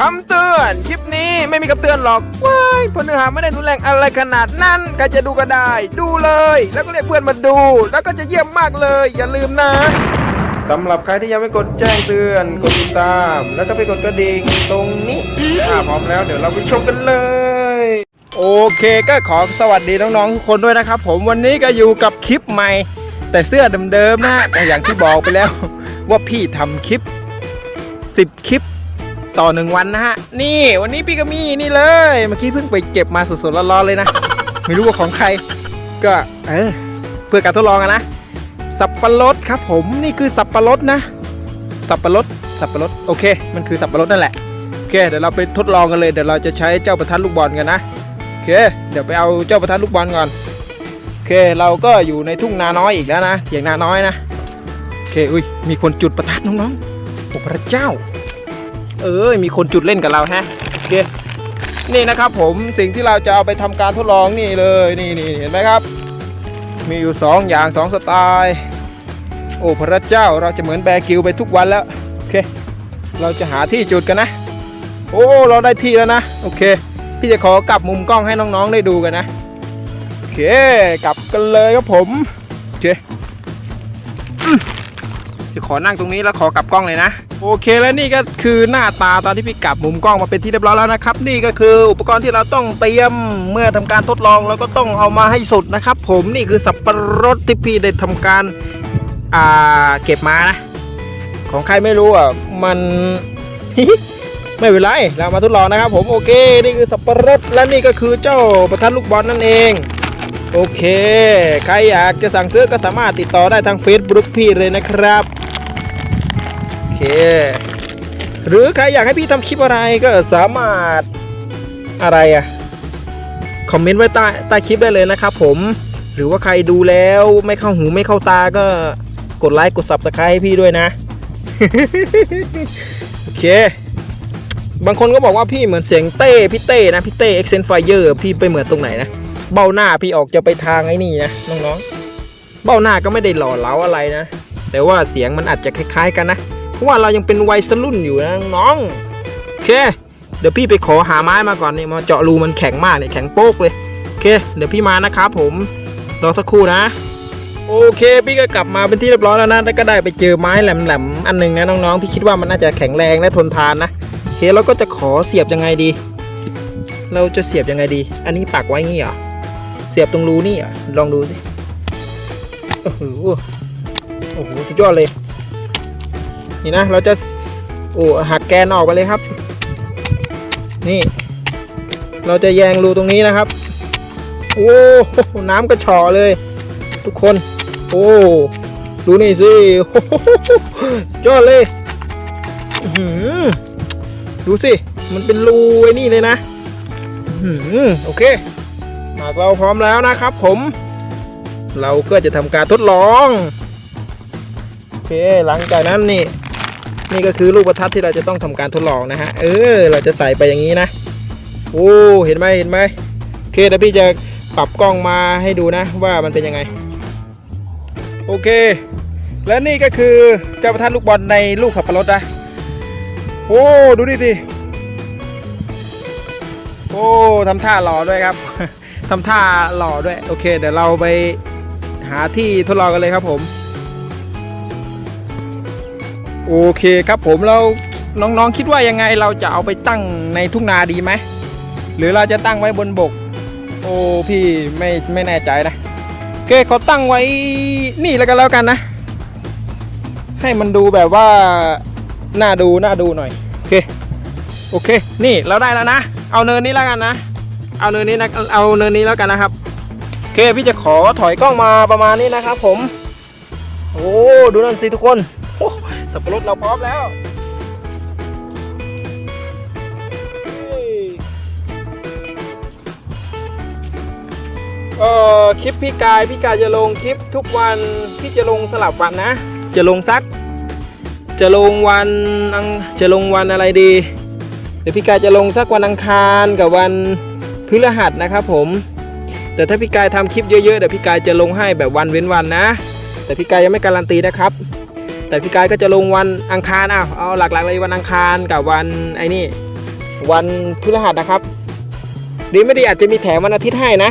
คำเตือน คลิปนี้ไม่มีคำเตือนหรอกว้ายพเนื้อหาไม่ได้รุนแรงอะไรขนาดนั้นใครจะดูก็ได้ ดูเลย แล้วก็เรียกเพื่อนมาดู แล้วก็จะเยี่ยมมากเลย อย่าลืมนะสำหรับใครที่ยังไม่กดแจ้งเตือนกดติดตาม แล้วก็ไปกดกระดิ่งตรงนี้ถ้าพร้อมแล้วเดี๋ยวเราไปชมกันเลยโอเคก็ขอสวัสดีน้องๆทุกคนด้วยนะครับ ผมวันนี้ก็อยู่กับคลิปใหม่ แต่เสื้อเดิมๆนะแต่อย่างที่บอกไปแล้ว ว่าพี่ทำคลิป 10 คลิป ต่อหนึ่งวันนะฮะ นี่วันนี้พี่ก็มีนี่เลย เมื่อกี้เพิ่งไปเก็บมาสดๆร้อนๆเลยนะ ไม่รู้ว่าของใคร ก็เออเพื่อการทดลองอะนะ สับปะรดครับ ผมนี่คือสับปะรดนะ สับปะรด สับปะรดโอเค มันคือสับปะรดนั่นแหละโอเคเดี๋ยวเราไปทดลองกันเลยเดี๋ยวเราจะใช้เจ้าประทัดลูกบอลกันนะโอเค เดี๋ยวไปเอาเจ้าประทัดลูกบอลก่อนโอเค เราก็อยู่ในทุ่งนาน้อยอีกแล้วนะเถียงนาน้อยนะโอเคอุ้ยมีคนจุดประทัดน้องๆโอ้พระเจ้า เอ้ยมีคนจุดเล่นกับเราฮะโอเคนี่นะครับผมสิ่งที่เราจะเอาไปทำการทดลองนี่เลยนี่นี่เห็นไหมครับ มีอยู่สองอย่างสองสไตล์ โอ้พระเจ้าเราจะเหมือนแบกิวไปทุกวันแล้วโอเค เราจะหาที่จุดกันนะ โอ้เราได้ที่แล้วนะโอเค พี่จะขอกลับมุมกล้องให้น้องๆได้ดูกันนะโอเคกลับกันเลยครับผมโอเคจะขอนั่งตรงนี้แล้วขอกลับกล้องเลยนะ โอเคแล้วนี่ก็คือหน้าตาตอนที่พี่กลับมุมกล้องมาเป็นที่เรียบร้อยแล้วนะครับ นี่ก็คืออุปกรณ์ที่เราต้องเตรียมเมื่อทำการทดลองเราก็ต้องเอามาให้สุดนะครับ ผมนี่คือสับปะรดที่พี่ได้ทำการอ่าเก็บมานะของใครไม่รู้อะมันไม่เป็นไรเรามาทดลองนะครับ ผมโอเค นี่คือสับปะรดและนี่ก็คือเจ้าประทัดลูกบอลนั่นเองโอเค ใครอยากจะสั่งซื้อก็สามารถติดต่อได้ทาง Facebook พี่เลยนะครับ เค หรือใครอยากให้พี่ทำคลิปอะไรก็สามารถอะไรอะคอมเมนต์ไว้ใต้ใต้คลิปได้เลยนะครับผมหรือว่าใครดูแล้วไม่เข้าหูไม่เข้าตาก็กดไลค์กด subscribe ให้พี่ด้วยนะ โอเค บางคนก็บอกว่าพี่เหมือนเสียงเต้พี่เต้นะพี่เต้เอ็กเซนไฟเยอร์พี่ไปเหมือนตรงไหนนะ เบ้าหน้าพี่ออกจะไปทางไอ้นี่นะน้องๆ เบ้าหน้าก็ไม่ได้หล่อเหลาอะไรนะ แต่ว่าเสียงมันอาจจะคล้าย ๆ กันนะ เพราะว่าเรายังเป็นวัยสรุ่นอยู่นะน้องโอเค เดี๋ยวพี่ไปขอหาไม้มาก่อนนี่มาเจาะรูมันแข็งมากเลยแข็งโป๊กเลยโอเค เดี๋ยวพี่มานะครับผมรอสักครู่นะ โอเค พี่ก็กลับมาเป็นที่เรียบร้อยแล้วนะแล้วก็ได้ไปเจอไม้แหลมๆอันหนึงนะน้องๆพี่คิดว่ามันน่าจะแข็งแรงและทนทานนะโอเคเราก็จะขอเสียบยังไงดี เราจะเสียบยังไงดี อันนี้ปักไว้งี้เหรอเสียบตรงรูนี่เหรอลองดูสิโอ้โหโอ้โหสุดยอดเลย นี่นะเราจะโอ้หักแกนออกไปเลยครับ นี่ เราจะแยงรูตรงนี้นะครับ โอ้น้ำกระฉอเลย ทุกคน โอ้ดูนี่สิยอดเลยดูสิ มันเป็นรูไอ้นี่เลยนะโอเคหากเราพร้อมแล้วนะครับ ผม เราก็จะทำการทดลอง โอเค หลังจากนั้นนี่ นี่ก็คือลูกประทัดที่เราจะต้องทำการทดลองนะฮะ เออ เราจะใส่ไปอย่างนี้นะ โอ้ เห็นไหมเห็นไหมโอเคเดี๋ยวพี่จะปรับกล้องมาให้ดูนะ ว่ามันเป็นยังไง โอเค และนี่ก็คือเจ้าประทัดลูกบอลในลูกขับปรถนะ โอ้ ดูดิสิโอ้ทำท่าหล่อด้วยครับทำท่าหล่อด้วย โอเค เดี๋ยวเราไปหาที่ทดลองกันเลยครับผม โอเคครับผมเราน้องๆคิดว่ายังไงเราจะเอาไปตั้งในทุ่งนาดีไหมหรือเราจะตั้งไว้บนบก โอ้พี่ไม่ไม่แน่ใจนะโอเคเขาตั้งไว้นี่แล้วกันแล้วกันนะ ให้มันดูแบบว่าน่าดูน่าดูหน่อยโอเคโอเค นี่เราได้แล้วนะ เอาเนินนี้แล้วกันนะ เอาเนินนี้นะเอาเนินนี้แล้วกันนะครับโอเคพี่จะขอถอยกล้องมาประมาณนี้นะครับผม โอ้ดูนั่นสิทุกคน สับปะรดเราพร้อมแล้วเอ่อคลิปพี่กายพี่กายจะลงคลิปทุกวันพี่จะลงสลับวันนะ จะลงสัก จะลงวันอังจะลงวันอะไรดีเดี๋ยวพี่กายจะลงสักวันอังคารกับวันพฤหัสนะครับผมแต่ถ้าพี่กายทำคลิปเยอะๆเดี๋ยวพี่กายจะลงให้แบบวันเว้นวันนะ แต่พี่กายยังไม่การันตีนะครับ แต่พี่กายก็จะลงวันอังคารอ้าวเอาหลักๆเลยวันอังคารกับวันไอ้นี่ วันพฤหัสนะครับดีไม่ดีอาจจะมีแถมวันอาทิตย์ให้นะ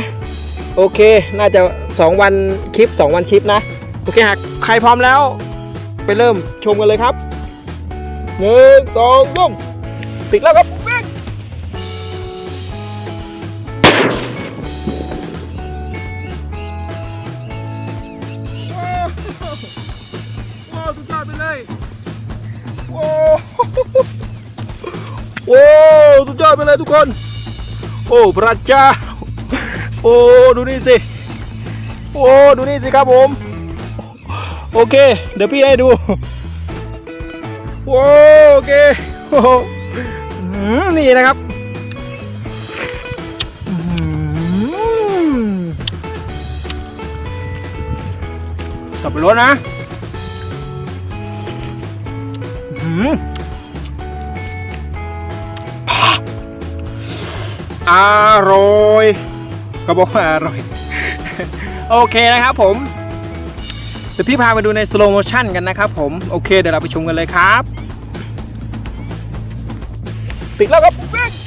โอเค น่าจะ 2 วันคลิป 2 วันคลิปนะ โอเคหากใครพร้อมแล้ว ไปเริ่มชมกันเลยครับหนึ่งสองยมติดแล้วครับ โอ้สุดยอดไปเลยทุกคน โอ้พระเจ้า โอ้ดูนี่สิ โอ้ดูนี่สิครับผม โอเค เดี๋ยวพี่ให้ดูโอ้โอเคโอ้โหนี่นะครับกลับไปรถนะ อ้อหืออร่อยก็บอกว่าอร่อย โอเคนะครับผม เดี๋ยวพี่พาไปดูในสโลโมชันกันนะครับผม โอเค เดี๋ยวเราไปชมกันเลยครับติดแล้วครับ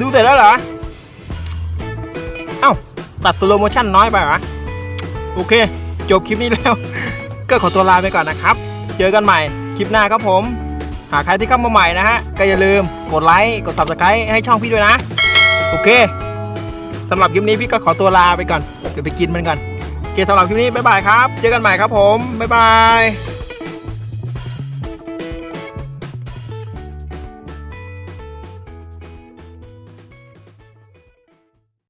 ดูเสร็จแล้วเหรอ เอ้า ตัดสโลโมชันน้อยไปเหรอ โอเค จบคลิปนี้แล้ว ก็ขอตัวลาไปก่อนนะครับ เจอกันใหม่คลิปหน้าครับผม หากใครที่เข้ามาใหม่นะฮะ ก็อย่าลืมกดไลค์ กด subscribe ให้ช่องพี่ด้วยนะ โอเคสำหรับคลิปนี้พี่ก็ขอตัวลาไปก่อน เดี๋ยวไปกินมันก่อนโอเคสำหรับคลิปนี้บ๊ายบายครับ เจอกันใหม่ครับผมบ๊ายบาย